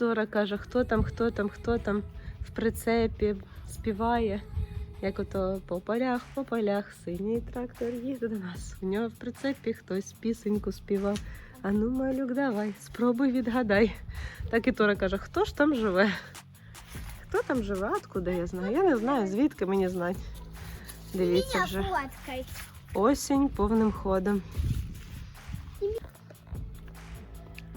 Тора каже, хто там, хто там, хто там в прицепі співає. Як ото по полях, по полях, синій трактор їде до нас. У нього в прицепі хтось пісеньку співав. А ну, малюк, давай, спробуй відгадай. Так і Тора каже, хто ж там живе? Хто там живе? Откуда я знаю? Я не знаю, звідки мені знати. Дивіться вже. Осінь повним ходом.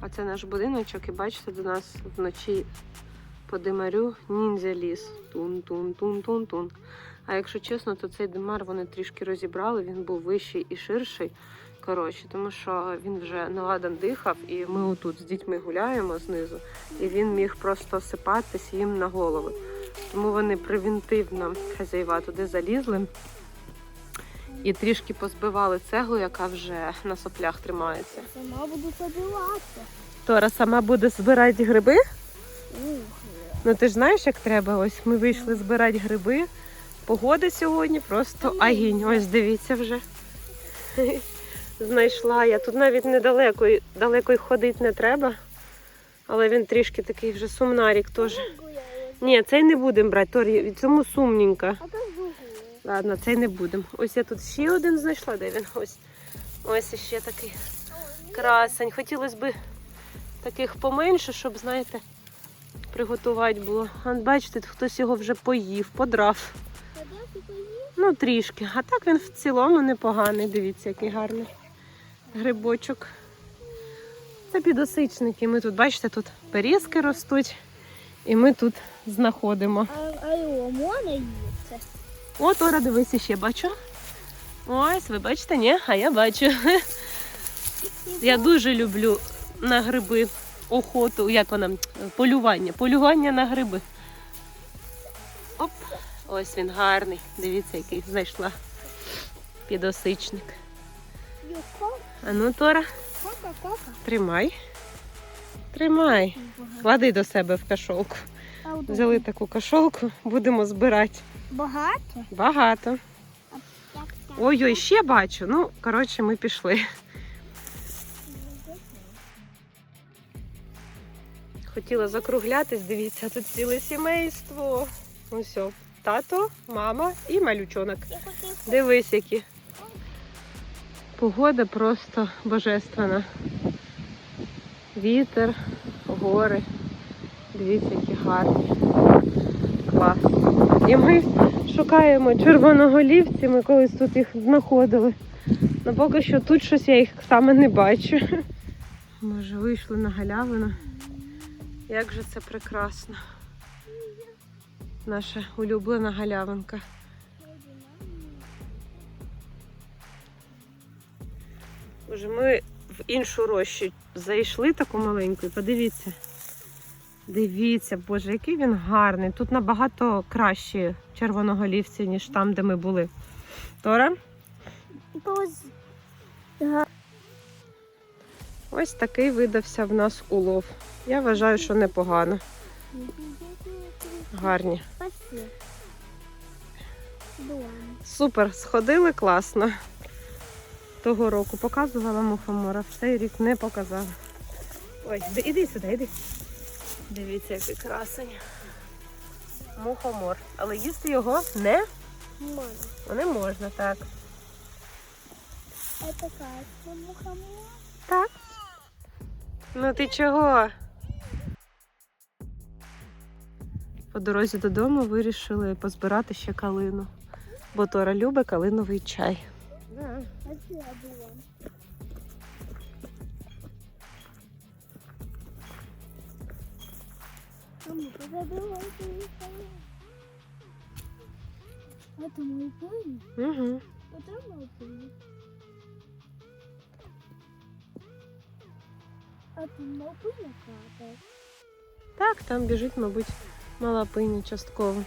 А це наш будиночок, і бачите, до нас вночі по димарю ніндзя ліс. Тун-тун-тун-тун-тун. А якщо чесно, то цей димар вони трішки розібрали, він був вищий і ширший. Коротше, тому що він вже наладан дихав, і ми отут з дітьми гуляємо знизу, і він міг просто осипатись їм на голови. Тому вони превентивно хазяїва туди залізли і трішки позбивали цеглу, яка вже на соплях тримається. Сама буду подиватися. Тора сама буде збирати гриби. Ну ти ж знаєш, як треба. Ось ми вийшли збирати гриби. Погода сьогодні просто агінь. Ось дивіться вже. Знайшла я. Тут навіть недалеко, далеко й ходити не треба. Але він трішки такий вже сумнарік теж. Ні, цей не будемо брати, Торі, цьому сумненько. Ладно, цей не будемо. Ось я тут ще один знайшла, де він? Ось. Ось іще такий красень. Хотілося б таких поменше, щоб, знаєте, приготувати було. А бачите, хтось його вже поїв, подрав. Ну, трішки. А так він в цілому непоганий. Дивіться, який гарний грибочок. Це підосичники. Ми тут, бачите, тут берізки ростуть, і ми тут знаходимо. А його можна їсти? От, Ора, дивись, ще бачу. Ось, ви бачите, ні? А я бачу. Я дуже люблю на гриби охоту, як вона, полювання. Полювання на гриби. Оп, ось він гарний. Дивіться, який знайшла підосичник. А ну, Тора, тримай. Тримай. Клади до себе в кашолку. Взяли таку кашолку, будемо збирати. Багато? Багато. Ой-ой, ще бачу. Ну, коротше, ми пішли. Хотіла закруглятись, дивіться, тут ціле сімейство. Ось, о, тато, мама і малючонок. Дивись, які. Погода просто божественна. Вітер, гори. Дивіться, які гарні. Клас. І ми шукаємо червоноголівці, ми колись тут їх знаходили. Ну поки що тут щось я їх саме не бачу. Ми вже вийшли на галявину. Як же це прекрасно. Наша улюблена галявинка. Боже, ми в іншу рощу зайшли таку маленьку, подивіться. Дивіться, боже, який він гарний. Тут набагато кращі червоноголівці, ніж там, де ми були. Тора? Ось такий видався в нас улов. Я вважаю, що непогано. Гарні. Супер, сходили класно. Того року показувала мухомора, в цей рік не показала. Ой, іди сюди, іди. Дивіться, який красень. Мухомор. Але їсти його не, Мама. не можна, так. Это как? Мухомор? Так. Ну ти чого? По дорозі додому вирішили позбирати ще калину. Бо Тора любить калиновий чай. Да. Это мой пыль? Угу. Это мой пыль. Это мой пыль капает. Так, там біжить, мабуть, мала пиня частково.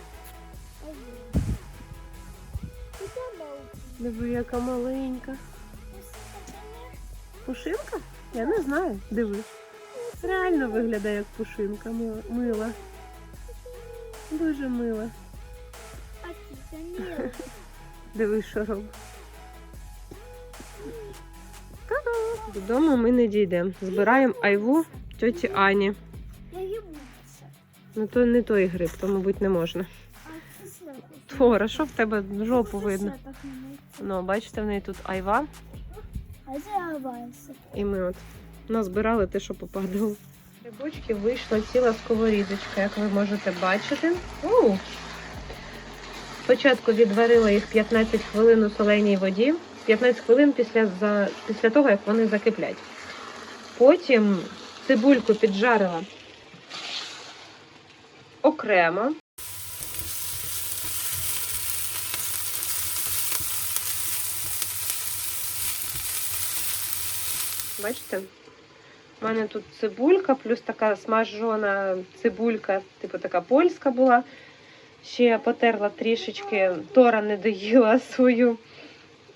Диви, яка маленька. Пушинка? Я не знаю. Диви. Реально виглядає як пушинка. Мила. Дуже мила. А это нет. Диви, що робить. Додому ми не дійдемо. Збираємо айву тьоті Ані. Ну то не той гриб, то, мабуть, не можна. А це зверху. Тора, що в тебе жопу видно? Ну, бачите, в неї тут айва, А це аванси. і ми от назбирали те, що попадало. Грибочки вийшла ціла сковорідочка, як ви можете бачити. У! Спочатку відварила їх 15 хвилин у соленій воді, 15 хвилин після, за, після того, як вони закиплять. Потім цибульку піджарила окремо. Бачите? У мене тут цибулька, плюс така смажена цибулька, типу така польська була. Ще я потерла трішечки, Тора не доїла свою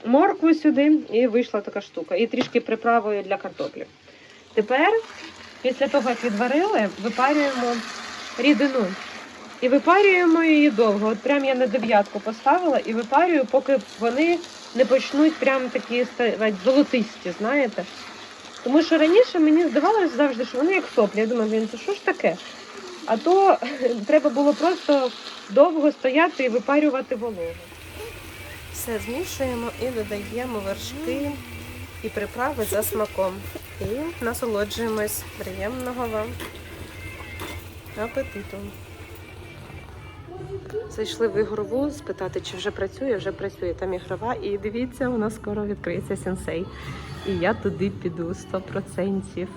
моркву сюди, і вийшла така штука. І трішки приправою для картоплі. Тепер, після того, як відварили, випарюємо рідину. І випарюємо її довго. От прям я на дев'ятку поставила і випарюю, поки вони не почнуть прям такі золотисті, знаєте. Тому що раніше мені здавалося завжди, що вони як соплі. Я думаю, блін, це що ж таке? А то треба було просто довго стояти і випарювати вологу. Все змішуємо і додаємо вершки і приправи за смаком. І насолоджуємось. Приємного вам апетиту. Зайшли в ігрову спитати, чи вже працює, вже працює там ігрова. І дивіться, у нас скоро відкриється сенсей. І я туди піду 100%.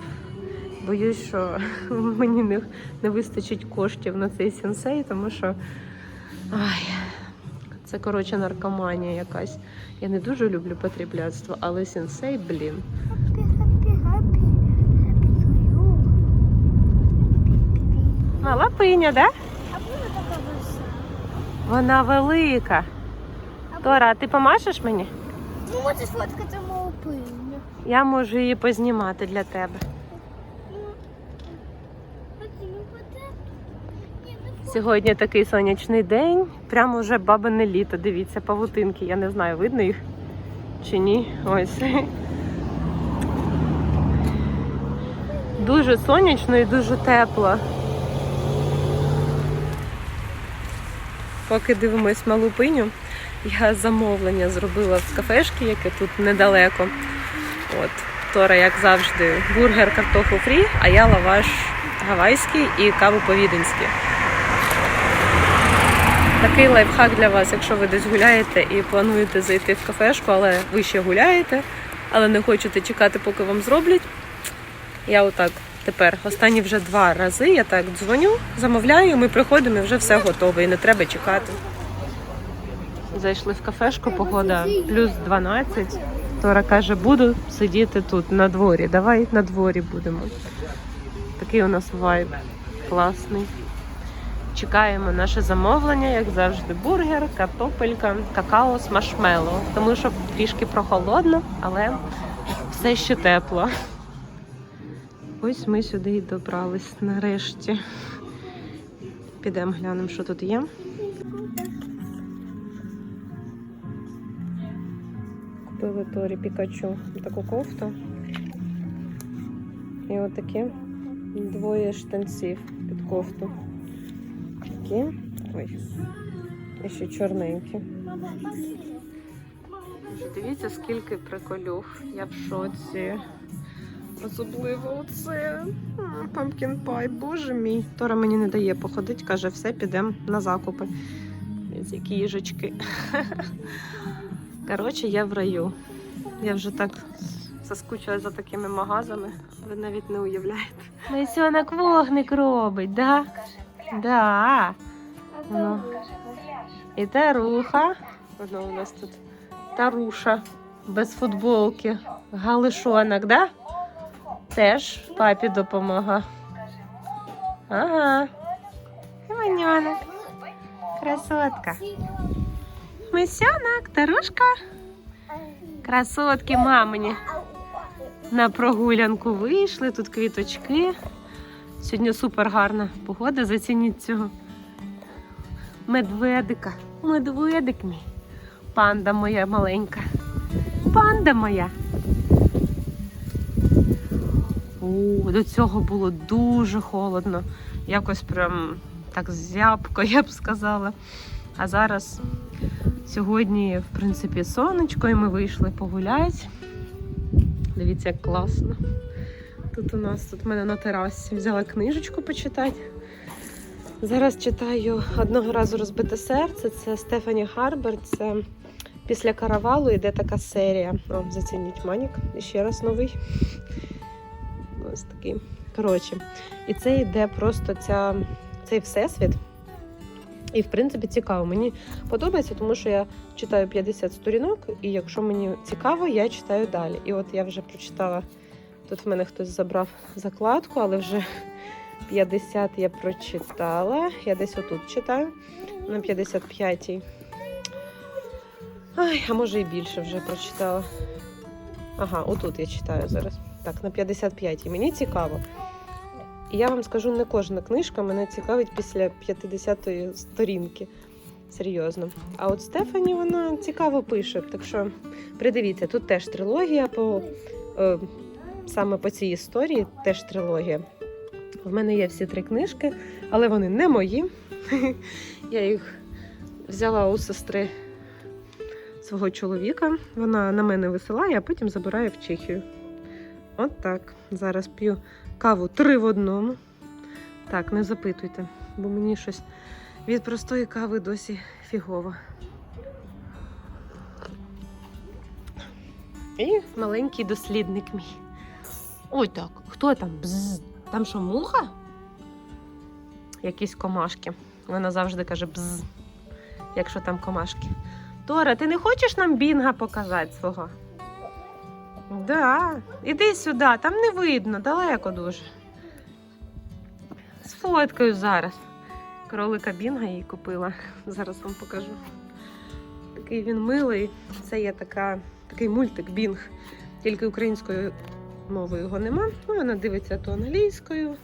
Боюсь, що мені не, не вистачить коштів на цей сенсей, тому що ай, це коротше наркоманія якась. Я не дуже люблю потрібляцтво, але сенсей, блін. Мала пиня, да? А буде така веса? Вона велика. Тора, а ти помашеш мені? Ти можеш фоткати мою пиню. Я можу її познімати для тебе. Ну. Сьогодні такий сонячний день. Прямо вже бабине літо. Дивіться, павутинки. Я не знаю, видно їх чи ні. Ось. Дуже сонячно і дуже тепло. Поки дивимось малу пиню, я замовлення зробила з кафешки, яке тут недалеко. От. Тора, як завжди, бургер картофу фрі, а я лаваш гавайський і каву по-віденськи. Такий лайфхак для вас, якщо ви десь гуляєте і плануєте зайти в кафешку, але ви ще гуляєте, але не хочете чекати, поки вам зроблять. Я отак тепер останні вже два рази я так дзвоню, замовляю, ми приходимо і вже все готове, і не треба чекати. Зайшли в кафешку, погода плюс 12. Тора каже, буду сидіти тут на дворі. Давай на дворі будемо. Такий у нас вайб класний. Чекаємо наше замовлення, як завжди, бургер, картопелька, какао з маршмеллоу. Тому що трішки прохолодно, але все ще тепло. Ось ми сюди і добрались нарешті. Підемо глянемо, що тут є. Купили Торі Пікачу таку кофту. І отакі двоє штанців під кофту. Такі. Ой. І ще чорненькі. Дивіться, скільки приколюх. Я в шоці. Особливо оце. Памкін пай, боже мій. Тора мені не дає походити, каже, все, підемо на закупи. Ось які їжечки. Коротше, я в раю. Я вже так заскучила за такими магазами. Ви навіть не уявляєте. Лисьонок вогник робить, да? Да. Ну. І таруха. Воно у нас тут таруша без футболки. Галишонок, да? Теж папі допомога. Ага. Маньонок. Красотка. Мисянок, тарушка. Красотки мамині. На прогулянку вийшли, тут квіточки. Сьогодні супер гарна погода, зацініть цього. Медведика. Медведик мій. Панда моя маленька. Панда моя. О, до цього було дуже холодно. Якось прям так зябко, я б сказала. А зараз сьогодні, в принципі, сонечко, і ми вийшли погуляти. Дивіться, як класно. Тут у нас тут в мене на терасі взяла книжечку почитати. Зараз читаю одного разу розбите серце. Це Стефані Харбер. Це після каравалу йде така серія. О, зацініть Манік. І ще раз новий. Такий. Коротше, і це йде просто ця, цей всесвіт. І, в принципі, цікаво. Мені подобається, тому що я читаю 50 сторінок, і якщо мені цікаво, я читаю далі. І от я вже прочитала. Тут в мене хтось забрав закладку, але вже 50 я прочитала. Я десь отут читаю на 55-й. Ай, а може і більше вже прочитала. Ага, отут я читаю зараз. Так, на 55-й. Мені цікаво. І я вам скажу, не кожна книжка мене цікавить після 50-ї сторінки. Серйозно. А от Стефані вона цікаво пише. Так що придивіться, тут теж трилогія по е, саме по цій історії, теж трилогія. В мене є всі три книжки, але вони не мої. Я їх взяла у сестри свого чоловіка. Вона на мене висилає, а потім забирає в Чехію. От так. Зараз п'ю каву три в одному. Так, не запитуйте, бо мені щось від простої кави досі фігово. І маленький дослідник мій. Ой так, хто там? Бз. Там що, муха? Якісь комашки. Вона завжди каже бз, якщо там комашки. Тора, ти не хочеш нам бінга показати свого? Да, іди сюди, там не видно, далеко дуже. Сфоткаю зараз. Кролика Бінга їй купила. Зараз вам покажу. Такий він милий. Це є така, такий мультик Бінг. Тільки українською мовою його нема. Ну, вона дивиться то англійською,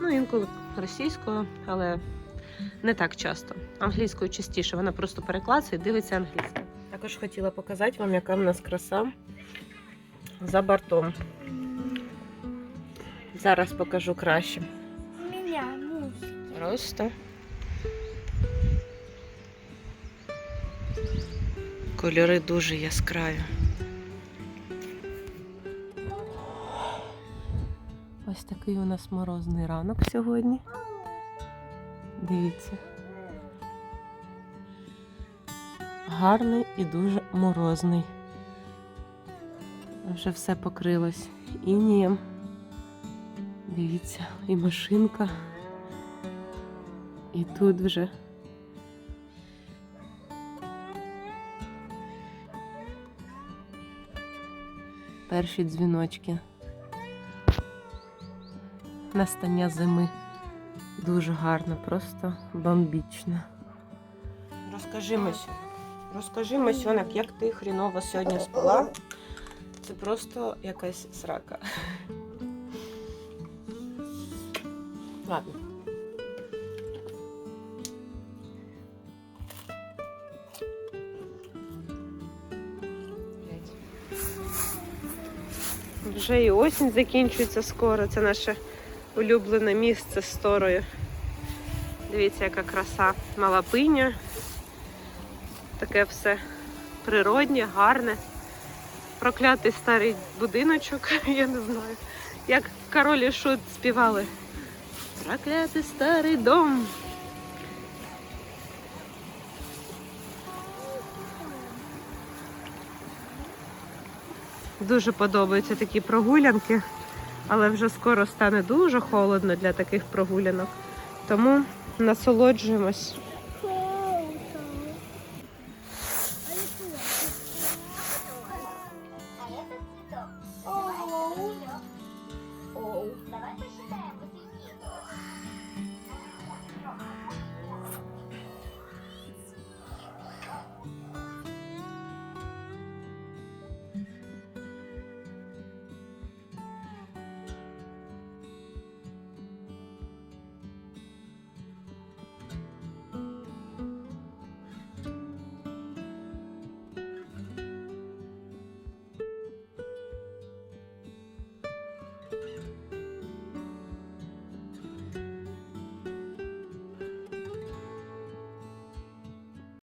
ну інколи російською, але не так часто. Англійською частіше. Вона просто переклацує і дивиться англійською. Також хотіла показати вам, яка в нас краса за бортом. Зараз покажу краще. Просто. Кольори дуже яскраві. Ось такий у нас морозний ранок сьогодні. Дивіться. Гарний і дуже морозний. Вже все покрилось інієм. Дивіться, і машинка. І тут вже. Перші дзвіночки. Настання зими. Дуже гарно, просто бомбічно. Розкажи Масю, розкажи Масьонок, як ти хріново сьогодні спала. Це просто якась срака. Ладно. Вже і осінь закінчується скоро. Це наше улюблене місце з торою. Дивіться, яка краса. Малапиня. Таке все природнє, гарне. Проклятий старий будиночок, я не знаю. Як король і шут співали. Проклятий старий дом. Дуже подобаються такі прогулянки, але вже скоро стане дуже холодно для таких прогулянок. Тому насолоджуємось